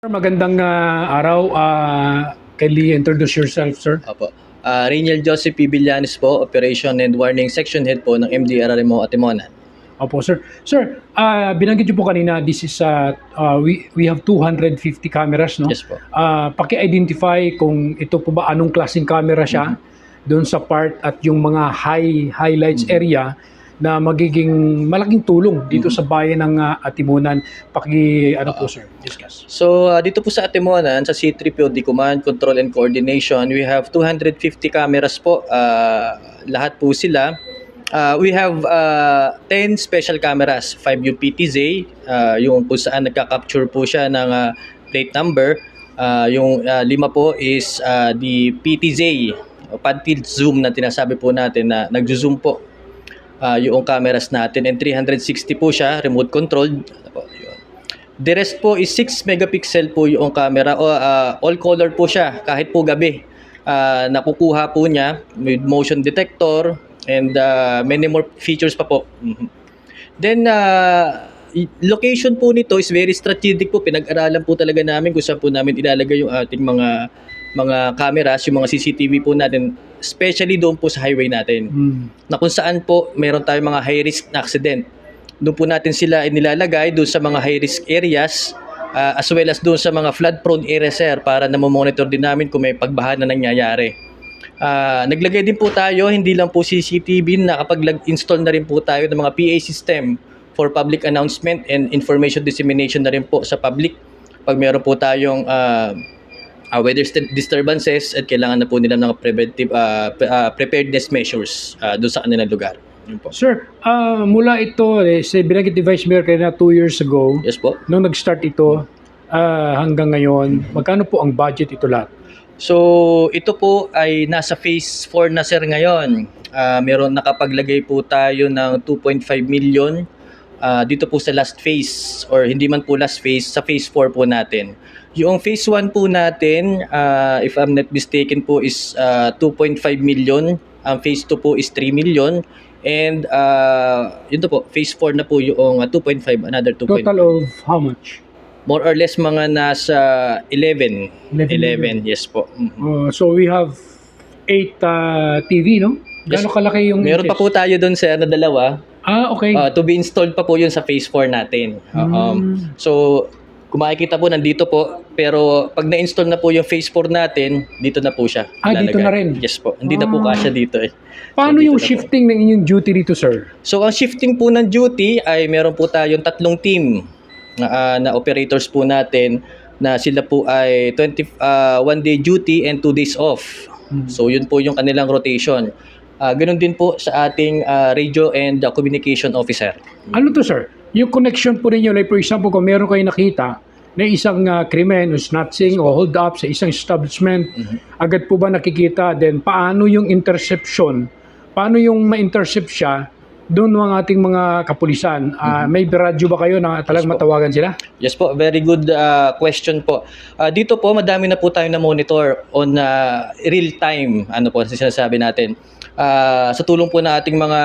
Magandang ah, araw. Uh, kindly introduce yourself, sir. Opo. Uh, Rainiel Joseph P. Villanes po, Operation and Warning Section Head po ng MDRRMO Atimonan. Opo, sir. Sir, ah, binanggit niyo po kanina, this is, uh, uh, we, we have 250 cameras, no? Yes po. Ah, paki-identify kung ito po ba anong klaseng camera siya doon sa part at yung mga high highlights area na magiging malaking tulong dito sa bayan ng ah, Atimunan. Paki ano po sir, discuss. So, uh, dito po sa Atimonan, sa C3PO, the Command, Control, and Coordination, we have 250 cameras po. Uh, lahat po sila. Uh, we have uh, 10 special cameras, 5 yung PTZ, uh, yung po saan nagka-capture po siya ng uh, plate number. Uh, yung uh, lima po is uh, the PTZ, pad tilt zoom na tinasabi po natin na nag-zoom po uh, yung cameras natin and 360 po siya, remote controlled. The rest po is 6 megapixel po yung camera o uh, all color po siya kahit po gabi. Uh, nakukuha po niya with motion detector and uh, many more features pa po. Mhm. Then uh, location po nito is very strategic po. Pinag-aralan po talaga namin kung saan po namin ilalagay yung ating mga mga cameras, yung mga CCTV po natin, especially doon po sa highway natin Hmm. na kung saan po meron tayong mga high risk na accident. Doon po natin sila inilalagay doon sa mga high risk areas ah, as well as doon sa mga flood prone areas sir para na monitor din namin kung may pagbaha na nangyayari. Ah, naglagay din po tayo hindi lang po CCTV nakapag-install na rin po tayo ng mga PA system for public announcement and information dissemination na rin po sa public pag meron po tayong ah, ah, weather st- disturbances at kailangan na po nila ng preventive pre- ah, preparedness measures ah, doon sa kanilang lugar. Po. Sir, ah, mula ito, eh, sa binanggit ni Vice Mayor kanina 2 years ago, Yes po. nung nag-start ito ah, hanggang ngayon, magkano po ang budget ito lahat? So, ito po ay nasa phase 4 na sir ngayon. Ah, meron nakapaglagay po tayo ng 2.5 million ah, dito po sa last phase or hindi man po last phase, sa phase 4 po natin. Yung phase 1 po natin, ah, if I'm not mistaken po is ah, 2.5 million. Ang phase 2 po is 3 million. And ah, yun to po, phase 4 na po yung ah, 2.5, another 2.5. Total of how much? More or less mga nasa 11. 11 11, yes po. Mhm. Uh, so we have 8 uh, TV, no? Yes. Gano'ng kalaki yung... Meron pa po tayo doon sir na dalawa. Ah, okay. Uh, to be installed pa po yun sa phase 4 natin. Uh, um, Mm. So, kung makikita po, nandito po. Pero pag na-install na po yung phase 4 natin, dito na po siya. Ah, dito na rin? Yes po. Hindi na po Ah. kasya dito eh. Paano so, dito yung na po. shifting ng inyong duty dito, sir? So, ang shifting po ng duty ay meron po tayong tatlong team na, ah, na operators po natin na sila po ay 20, ah, one day duty and two days off. Hmm. So yun po yung kanilang rotation. Ah, ganun din po sa ating ah, radio and ah, communication officer. Ano to, sir? Yung connection po ninyo, like for example, kung meron kayo nakita na isang uh, krimen o snatching o hold up sa isang establishment, Mhm. agad po ba nakikita? Then, paano yung interception? Paano yung ma-intercept siya doon ng ating mga kapulisan? Ah, May radyo ba kayo na talagang Yes po. matawagan sila? Yes po, very good ah, question po. Ah, dito po madami na po tayo na monitor on ah, real time. Ano po sinasabi natin? Ah, sa tulong po ng ating mga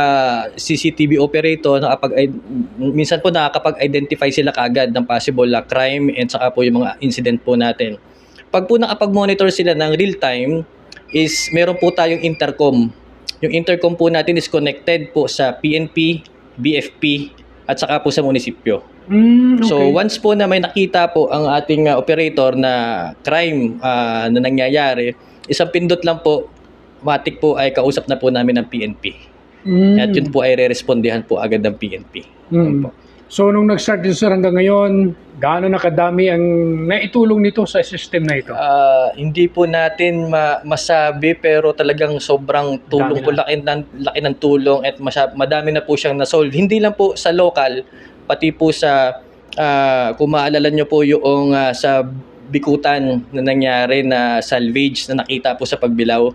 CCTV operator nakapag minsan po nakakapag-identify sila kaagad ng possible ah, crime and saka po yung mga incident po natin. Pag po nakapag-monitor sila ng real time is meron po tayong intercom. Yung intercom po natin is connected po sa PNP, BFP at saka po sa munisipyo. Mm, okay. So once po na may nakita po ang ating uh, operator na crime uh, na nangyayari, isang pindot lang po, matik po ay kausap na po namin ng PNP. Mm. At yun po ay re-respondihan po agad ng PNP. Mm. Opo. So, nung nag-start ito sir hanggang ngayon, gaano na kadami ang naitulong nito sa system na ito? Ah, hindi po natin ma- masabi pero talagang sobrang tulong Dami po laki ng, laki ng tulong at masya- madami na po siyang na-solve. Hindi lang po sa local, pati po sa ah, kung maalala nyo po yung ah, sa bikutan na nangyari na salvage na nakita po sa pagbilaw.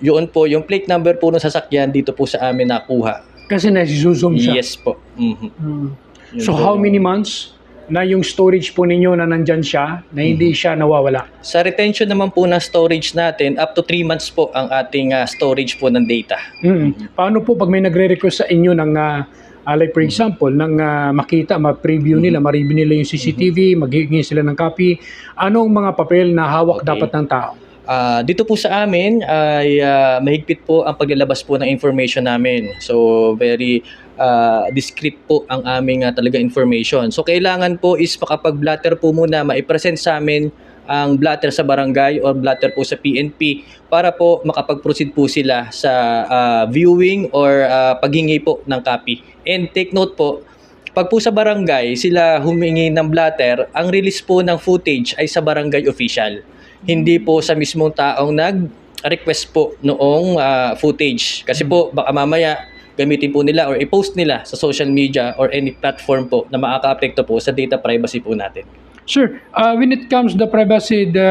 Yun po, yung plate number po ng sasakyan dito po sa amin nakuha. Kasi nasi-zoom siya. Yes po. Mhm. Mm. Yun So po how many months na yung storage po ninyo na nandyan siya, na hindi Mm-hmm. siya nawawala? Sa retention naman po ng storage natin, up to 3 months po ang ating ah, storage po ng data. Mm. Paano po pag may nagre-request sa inyo ng ah, Alay, for example, nang ah, makita, ma-preview nila, ma-review nila yung CCTV, maghihingi sila ng copy, anong mga papel na hawak Okay. dapat ng tao? Ah, dito po sa amin ay ah, mahigpit po ang paglalabas po ng information namin. So very ah, discreet po ang aming ah, talaga information. So kailangan po is makapag-blatter po muna, maipresent sa amin ang blatter sa barangay or blatter po sa PNP para po makapag-proceed po sila sa ah, viewing or ah, paghingi po ng copy. And take note po, pag po sa barangay sila humingi ng blatter, ang release po ng footage ay sa barangay official. Hindi po sa mismong taong nag-request po noong ah, footage. Kasi po baka mamaya gamitin po nila or i-post nila sa social media or any platform po na makaka-apekto po sa data privacy po natin. Sir, ah, when it comes to the privacy, the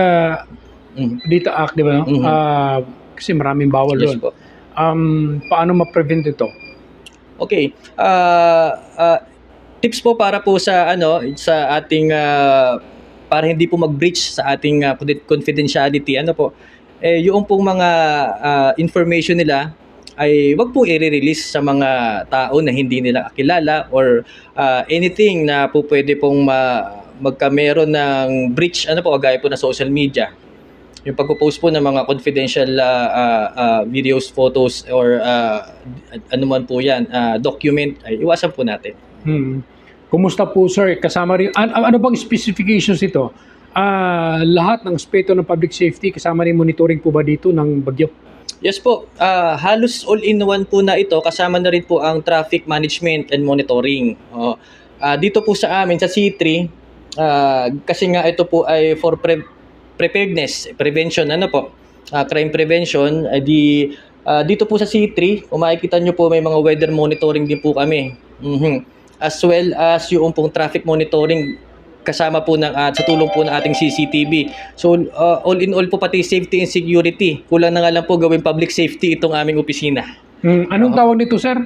Mhm. Data Act, di ba? no? Mhm. Ah, kasi maraming bawal Yes doon. po. Um, paano ma-prevent ito? Okay. Ah, ah, tips po para po sa ano sa ating ah, para hindi po mag-breach sa ating ah, confidentiality. Ano po? Eh yung pong mga ah, information nila ay wag po i-release sa mga tao na hindi nila kakilala or ah, anything na po pwede pong ma- magkameron ng breach ano po gaya po na social media yung pagpo-post po ng mga confidential ah, ah, ah, videos, photos or ah, ano man po 'yan, ah, document ay iwasan po natin. Hmm. Kumusta po, sir? Kasama rin, an- ano bang specifications ito? Ah, lahat ng aspeto ng public safety, kasama rin monitoring po ba dito ng bagyo? Yes po, ah, halos all-in-one po na ito kasama na rin po ang traffic management and monitoring. Oh, ah, dito po sa amin sa C3 ah, kasi nga ito po ay for pre- preparedness, prevention ano po, ah, crime prevention, ay di ah, dito po sa C3, kung makikita nyo po may mga weather monitoring din po kami. Mhm. As well as yung pong traffic monitoring kasama po ng at sa tulong po ng ating CCTV. So uh, all in all po pati safety and security. Kulang na nga lang po gawing public safety itong aming opisina. Hmm, anong Oo. tawag nito, sir?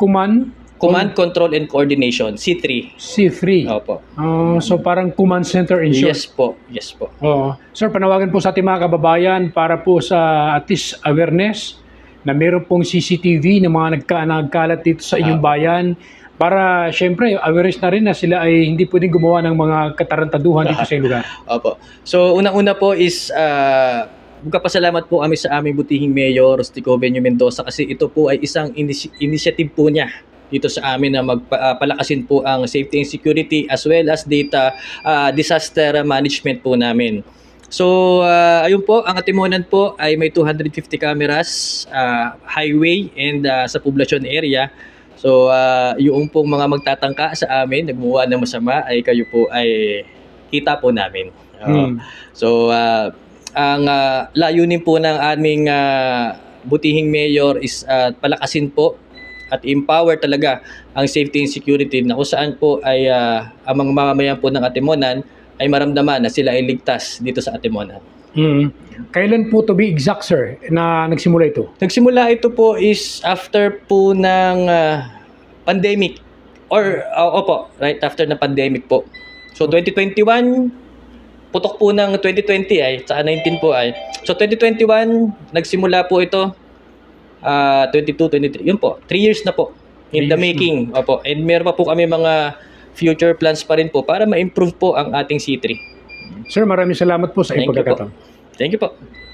Command? Command, control and coordination, C3. C3. Opo. Ah, so parang command center in short. Yes po. Yes po. Oo. Sir, panawagan po sa ating mga kababayan para po sa at least awareness na meron pong CCTV na mga nagka, nagkalat dito sa inyong Ah. bayan para syempre awareness na rin na sila ay hindi pwedeng gumawa ng mga katarantaduhan dito sa lugar. Opo. So unang-una po is uh, magpapasalamat po kami sa aming butihing mayor, Rustico Benyo Mendoza kasi ito po ay isang initi- initiative po niya dito sa amin na magpalakasin po ang safety and security as well as data ah, disaster management po namin. So, ah, ayun po, ang Atimonan po ay may 250 cameras, ah, highway and ah, sa poblasyon area. So, ah, yung pong mga magtatangka sa amin, nagmuwa ng masama, ay kayo po ay kita po namin. Oo. Hmm. So, ah, ang ah, layunin po ng aming ah, butihing mayor is ah, palakasin po at empower talaga ang safety and security na kung saan po ay ah, ang mga mamamayan po ng Atimonan ay maramdaman na sila ay ligtas dito sa Atimonan. Hmm. Kailan po to be exact, sir, na nagsimula ito? Nagsimula ito po is after po ng ah, pandemic or ah, opo, right after ng pandemic po. So 2021 putok po ng 2020 ay saka 19 po ay. So 2021 nagsimula po ito ah 22, 23. Yun po, 3 years na po in Three the years na. making. Opo. And meron pa po kami mga future plans pa rin po para ma-improve po ang ating C3. Sir, maraming salamat po sa Thank you po. pagkakataon. Thank you po.